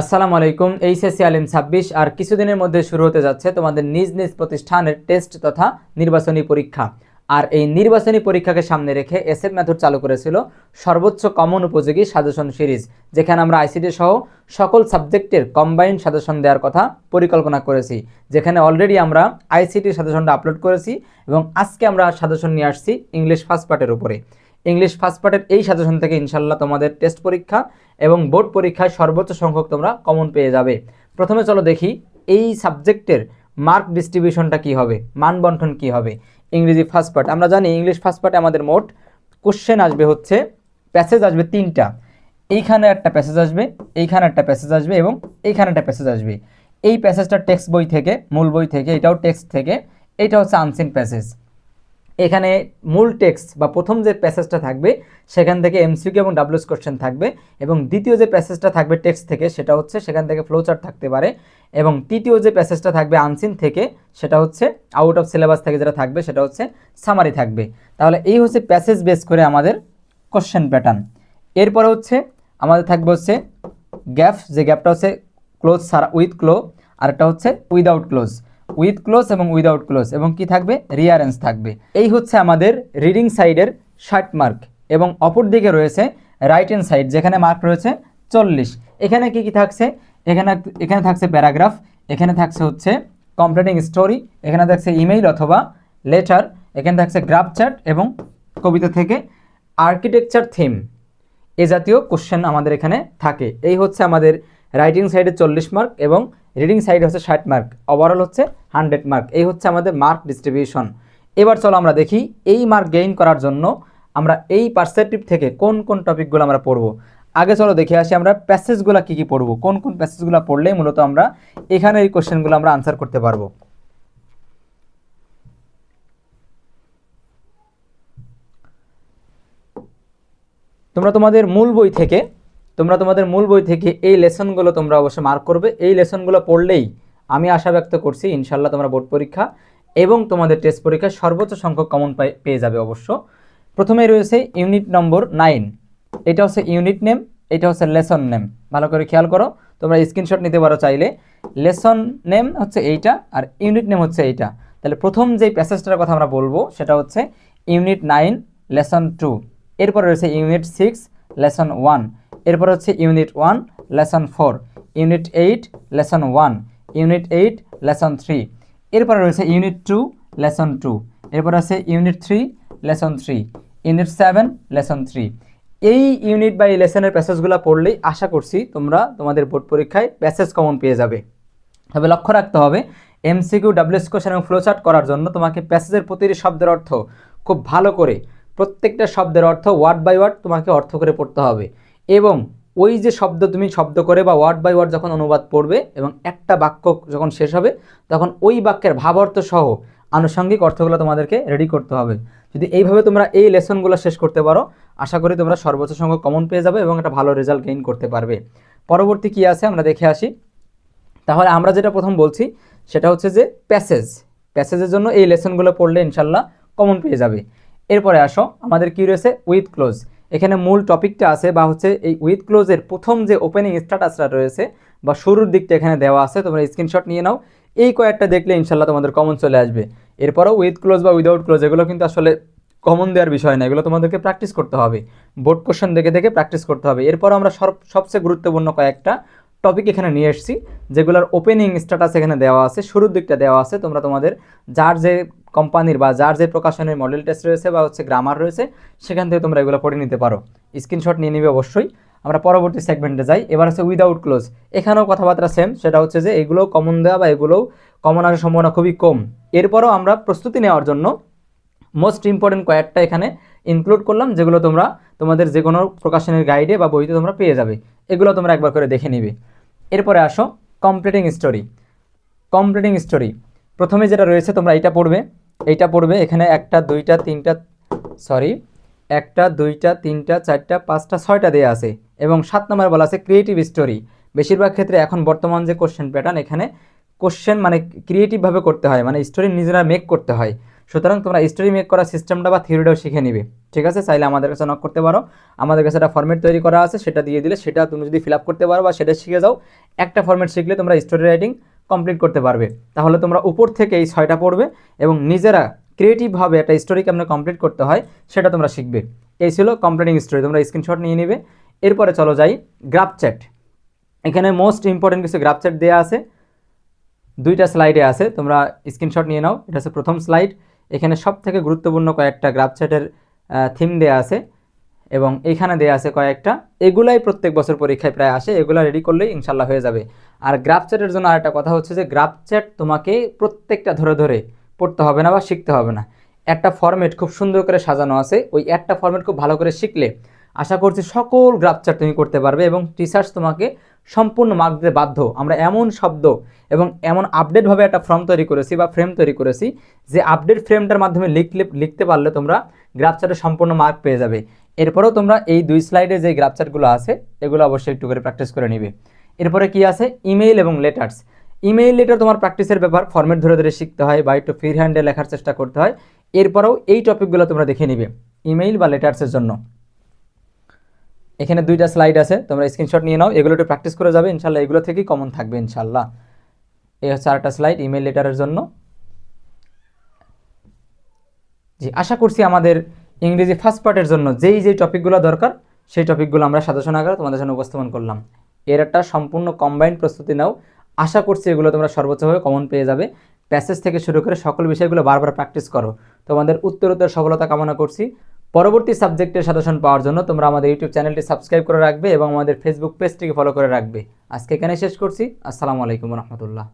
আসসালামু আলাইকুম, এইচএসসি আলিম ছাব্বিশ, আর কিছুদিনের মধ্যে শুরু হতে যাচ্ছে তোমাদের নিজ নিজ প্রতিষ্ঠানের টেস্ট তথা নির্বাচনী পরীক্ষা। আর এই নির্বাচনী পরীক্ষাকে সামনে রেখে এসএফ মেথড চালু করেছিল সর্বোচ্চ কমন উপযোগী সাজেশন সিরিজ, যেখানে আমরা আইসিটি সহ সকল সাবজেক্টের কম্বাইন্ড সাজেশন দেওয়ার কথা পরিকল্পনা করেছি, যেখানে অলরেডি আমরা আইসিটি সাজেশনটা আপলোড করেছি এবং আজকে আমরা সাজেশন নিয়ে আসছি ইংলিশ ফার্স্ট পার্টের উপরে। ইংলিশ ফার্স্ট পার্টের এই সাজেশন থেকে ইনশাল্লাহ তোমাদের টেস্ট পরীক্ষা এবং বোর্ড পরীক্ষায় সর্বোচ্চ সংখ্যক তোমরা কমন পেয়ে যাবে। প্রথমে চলো দেখি এই সাবজেক্টের মার্ক ডিস্ট্রিবিউশনটা কি হবে, মান বন্টন কি হবে। ইংরেজি ফার্স্ট পার্ট আমরা জানি ইংলিশ ফার্স্ট পার্টে আমাদের মোট কোশ্চেন আসবে হচ্ছে প্যাসেজ আসবে তিনটা। এইখানে একটা প্যাসেজ আসবে, এইখানে একটা প্যাসেজ আসবে এবং এইখানে একটা প্যাসেজ আসবে। এই প্যাসেজটা টেক্সট বই থেকে, মূল বই থেকে, এটাও টেক্সট থেকে, এটা হচ্ছে আনসিন প্যাসেজ এখানে মূল টেক্সট বা প্রথম যে প্যাসেজটা থাকবে, সেখান থেকে এমসিকিউ এবং ডাব্লিউএস কোশ্চেন থাকবে এবং দ্বিতীয় যে প্যাসেজটা থাকবে টেক্সট থেকে, সেটা হচ্ছে সেখান থেকে ফ্লোচার্ট থাকতে পারে এবং তৃতীয় যে প্যাসেজটা থাকবে আনসিন থেকে, সেটা হচ্ছে আউট অফ সিলেবাস থেকে যেটা থাকবে, সেটা হচ্ছে সামারি থাকবে। তাহলে এই হচ্ছে প্যাসেজ বেস করে আমাদের কোশ্চেন প্যাটার্ন এরপরে হচ্ছে আমাদের থাকবে হচ্ছে গ্যাপ যে গ্যাপটা হচ্ছে ক্লোজ সারা উইথ ক্লো আর একটা হচ্ছে উইদাউট ক্লোজ উইথ ক্লোজ এবং উইদাউট ক্লোজ এবং কি থাকবে? রিয়ারেন্স থাকবে। এই হচ্ছে আমাদের রিডিং সাইডের ষাট মার্ক এবং অপর দিকে রয়েছে রাইট হ্যান্ড সাইড যেখানে মার্ক রয়েছে চল্লিশ। এখানে কি কি থাকছে? এখানে এখানে থাকছে প্যারাগ্রাফ এখানে থাকছে হচ্ছে কমপ্লিটিং স্টোরি এখানে থাকছে ইমেইল অথবা লেটার এখানে থাকছে গ্রাফ চার্ট এবং কবিতা থেকে আর্কিটেকচার থিম এ জাতীয় কোশ্চেন আমাদের এখানে থাকে। এই হচ্ছে আমাদের রাইটিং সাইডে চল্লিশ মার্ক এবং রিডিং সাইডে হচ্ছে ষাট মার্ক ওভারঅল হচ্ছে হান্ড্রেড মার্ক এই হচ্ছে আমাদের মার্ক ডিস্ট্রিবিউশন এবার চলো আমরা দেখি এই মার্ক গেইন করার জন্য আমরা এই পার্সপেক্টিভ থেকে কোন কোন টপিকগুলো আমরা পড়ব। আগে চলো দেখে আসি আমরা প্যাসেজগুলো কী কী পড়ব, কোন কোন প্যাসেজগুলো পড়লেই মূলত আমরা এখানে এই কোশ্চেনগুলো আমরা আনসার করতে পারব। তোমরা তোমাদের মূল বই থেকে তোমরা তোমাদের মূল বই থেকে এই লেসনগুলো তোমরা অবশ্যই মার্ক করবে। এই লেসনগুলো পড়লেই আমি আশা ব্যক্ত করছি ইনশাল্লাহ তোমরা বোর্ড পরীক্ষা এবং তোমাদের টেস্ট পরীক্ষায় সর্বোচ্চ সংখ্যক কমন পেয়ে যাবে অবশ্য। প্রথমে রয়েছে ইউনিট নম্বর নাইন এটা হচ্ছে ইউনিট নেম এটা হচ্ছে লেসন নেম ভালো করে খেয়াল করো, তোমরা স্ক্রিনশট নিতে পারো চাইলে। লেসন নেম হচ্ছে এইটা আর ইউনিট নেম হচ্ছে এইটা। তাহলে প্রথম যেই প্যাসেজটার কথা আমরা বলব, সেটা হচ্ছে ইউনিট নাইন লেসন টু এরপর রয়েছে ইউনিট সিক্স লেসন ওয়ান। এরপর হচ্ছে unit one, lesson four. Unit eight, lesson one. Unit eight, lesson three. এরপরে রয়েছে ইউনিট টু, লেসন টু। এরপর আছে unit three, lesson three. Unit seven, lesson three. এই unit বা এই লেসনের প্যাসেজগুলো পড়লেই আশা করছি তোমরা তোমাদের বোর্ড পরীক্ষায় প্যাসেজ কমন পেয়ে যাবে। তবে লক্ষ্য রাখতে হবে এমসিকিউ ডাব্লিউএস কোশ্চেন এবং ফ্লোচার্ট করার জন্য তোমাকে প্যাসেজের প্রতিটি শব্দের অর্থ খুব ভালো করে প্রত্যেকটা শব্দের অর্থ ওয়ার্ড বাই ওয়ার্ড তোমাকে অর্থ করে পড়তে হবে। এবং ওই যে শব্দ তুমি শব্দ করে বা ওয়ার্ড বাই ওয়ার্ড যখন অনুবাদ পড়বে এবং একটা বাক্য যখন শেষ হবে, তখন ওই বাক্যের ভাবার্থ সহ আনুষঙ্গিক অর্থগুলো তোমাদেরকে রেডি করতে হবে। যদি এইভাবে তোমরা এই লেসনগুলো শেষ করতে পারো, আশা করি তোমরা সর্বোচ্চ সংখ্যক কমন পেয়ে যাবে এবং একটা ভালো রেজাল্ট গেইন করতে পারবে। পরবর্তী কি আছে? আমরা দেখে আসি। তাহলে আমরা যেটা প্রথম বলছি, সেটা হচ্ছে যে প্যাসেজ প্যাসেজের জন্য এই লেসনগুলো পড়লে ইনশাল্লাহ কমন পেয়ে যাবে। এরপরে আসো, আমাদের কি রয়েছে? উইথ ক্লোজ এখানে মূল টপিকটা আছে বা হচ্ছে এই উইথ ক্লোজের প্রথম যে ওপেনিং স্ট্যাটাসটা রয়েছে বা শুরুর দিকটা এখানে দেওয়া আছে, তোমরা স্ক্রিনশট নিয়ে নাও। এই কয়েকটা দেখলে ইনশাল্লাহ তোমাদের কমন চলে আসবে। এরপরও উইথ ক্লোজ বা উইদাউট ক্লোজ এগুলো কিন্তু আসলে কমন দেওয়ার বিষয় না, এগুলো তোমাদেরকে প্র্যাকটিস করতে হবে। বোর্ড কোশ্চেন দেখে দেখে প্র্যাকটিস করতে হবে। এরপর আমরা সব সবচেয়ে গুরুত্বপূর্ণ কয়েকটা টপিক এখানে নিয়ে এসেছি, যেগুলোর ওপেনিং স্ট্যাটাস এখানে দেওয়া আছে, শুরুর দিকটা দেওয়া আছে। তোমরা তোমাদের যার যে কোম্পানির বা যার যে প্রকাশনের মডেল টেস্ট রয়েছে বা হচ্ছে গ্রামার রয়েছে, সেখান থেকে তোমরা এগুলো পড়ে নিতে পারো। স্ক্রিনশট নিয়ে নিবে অবশ্যই। আমরা পরবর্তী সেগমেন্টে যাই। এবার হচ্ছে উইদাউট ক্লোজ এখানেও কথাবার্তা সেম সেটা হচ্ছে যে এগুলোও কমন দেওয়া বা এগুলোও কমন আসার সম্ভাবনা খুবই কম। এরপরও আমরা প্রস্তুতি নেওয়ার জন্য মোস্ট ইম্পর্টেন্ট কয়েকটা এখানে ইনক্লুড করলাম, যেগুলো তোমরা তোমাদের যে কোনো প্রকাশনের গাইডে বা বইতে তোমরা পেয়ে যাবে। এগুলো তোমরা একবার করে দেখে নিবে। এরপরে আসো কমপ্লিটিং স্টোরি কমপ্লিটিং স্টোরি প্রথমে যেটা রয়েছে তোমরা এটা পড়বে। এইটা পড়বে, এখানে একটা, দুইটা, তিনটা সরি একটা, দুইটা, তিনটা, চারটা, পাঁচটা, ছয়টা দেওয়া আছে এবং সাত নম্বর বলা আছে ক্রিয়েটিভ স্টোরি বেশিরভাগ ক্ষেত্রে এখন বর্তমান যে কোশ্চেন প্যাটার্ন এখানে কোশ্চেন মানে ক্রিয়েটিভভাবে করতে হয় মানে স্টোরি নিজেরা মেক করতে হয়। সুতরাং তোমরা স্টোরি মেক করার সিস্টেমটা বা থিওরিটাও শিখে নিবে। ঠিক আছে? চাইলে আমাদের কাছে নক করতে পারো। আমাদের কাছে একটা ফর্মেট তৈরি করা আছে, সেটা দিয়ে দিলে সেটা তুমি যদি ফিল করতে পারো বা সেটা শিখে যাও। একটা ফর্মেট শিখলে তোমরা স্টোরি রাইটিং কমপ্লিট করতে পারবে। তাহলে তোমরা উপর থেকে এই ছয়টা পড়বে এবং নিজেরা ক্রিয়েটিভভাবে একটা স্টোরি কেমন কমপ্লিট করতে হয়, সেটা তোমরা শিখবে। এই ছিল কমপ্লিটিং স্টোরি তোমরা স্ক্রিনশট নিয়ে নিবে। এরপরে চলো যাই গ্রাফ চ্যাট এখানে মোস্ট ইম্পর্টেন্ট কিছু গ্রাফ চ্যাট দেওয়া আছে। দুইটা স্লাইডে আছে, তোমরা স্ক্রিনশট নিয়ে নাও। এটা হচ্ছে প্রথম স্লাইড এখানে সব থেকে গুরুত্বপূর্ণ কয়েকটা গ্রাফ চ্যাটের থিম দেওয়া আছে এবং এখানে দেওয়া আছে কয়েকটা। এগুলাই প্রত্যেক বছর পরীক্ষায় প্রায় আসে। এগুলা রেডি করলেই ইনশাল্লাহ হয়ে যাবে। আর গ্রাফ চ্যাটের জন্য আরেকটা কথা হচ্ছে যে গ্রাফ চ্যাট তোমাকে প্রত্যেকটা ধরে ধরে পড়তে হবে না বা শিখতে হবে না। একটা ফর্মেট খুব সুন্দর করে সাজানো আছে, ওই একটা ফর্মেট খুব ভালো করে শিখলে আশা করছি সকল গ্রাফ চ্যাট তুমি করতে পারবে এবং টিচার্স তোমাকে সম্পূর্ণ মার্ক দিতে বাধ্য। আমরা এমন শব্দ এবং এমন আপডেটভাবে একটা ফর্ম তৈরি করেছি বা ফ্রেম তৈরি করেছি যে আপডেট ফ্রেমটার মাধ্যমে লিখলে, লিখতে পারলে তোমরা গ্রাফ চ্যাটে সম্পূর্ণ মার্ক পেয়ে যাবে। এরপরেও তোমরা এই দুই স্লাইডে যে গ্রাফ চ্যাটগুলো আছে, এগুলো অবশ্যই একটু করে প্র্যাকটিস করে নিবে। এরপরে কি আছে? ইমেইল এবং লেটার্স ইমেইল লেটার তোমার প্র্যাকটিসের ব্যাপার ফর্মেট ধরে ধরে শিখতে হয় বা একটু ফ্রি হ্যান্ডে লেখার চেষ্টা করতে হয়। এরপরেও এই টপিকগুলো তোমরা দেখে নিবে ইমেইল বা লেটার্সের জন্য। এখানে দুইটা স্লাইড আছে, তোমরা স্ক্রিনশট নিয়ে নাও, এগুলো একটু প্র্যাকটিস করে যাবে, ইনশাল্লাহ এগুলো থেকেই কমন থাকবে, ইনশাল্লাহ। এই হচ্ছে আরেকটা স্লাইড ইমেল লেটারের জন্য। জি, আশা করছি আমাদের ইংরেজি ফার্স্ট পার্টের জন্য যেই যেই টপিকগুলো দরকার, সেই টপিকগুলো আমরা সাজেশন আকারে তোমাদের সামনে উপস্থাপন করলাম। এর একটা সম্পূর্ণ কম্বাইন্ড প্রস্তুতি নাও। আশা করছি এগুলো তোমরা সর্বোচ্চভাবে কমন পেয়ে যাবে। প্যাসেজ থেকে শুরু করে সকল বিষয়গুলো বারবার প্র্যাকটিস করো। তোমাদের উত্তরোত্তর সফলতা কামনা করছি। পরবর্তী সাবজেক্টের সাজেশন পাওয়ার জন্য তোমরা আমাদের ইউটিউব চ্যানেলটি সাবস্ক্রাইব করে রাখবে এবং আমাদের ফেসবুক পেজটিকে ফলো করে রাখবে। আজকে এখানে শেষ করছি। আসসালামু আলাইকুম রহমতুল্লাহ।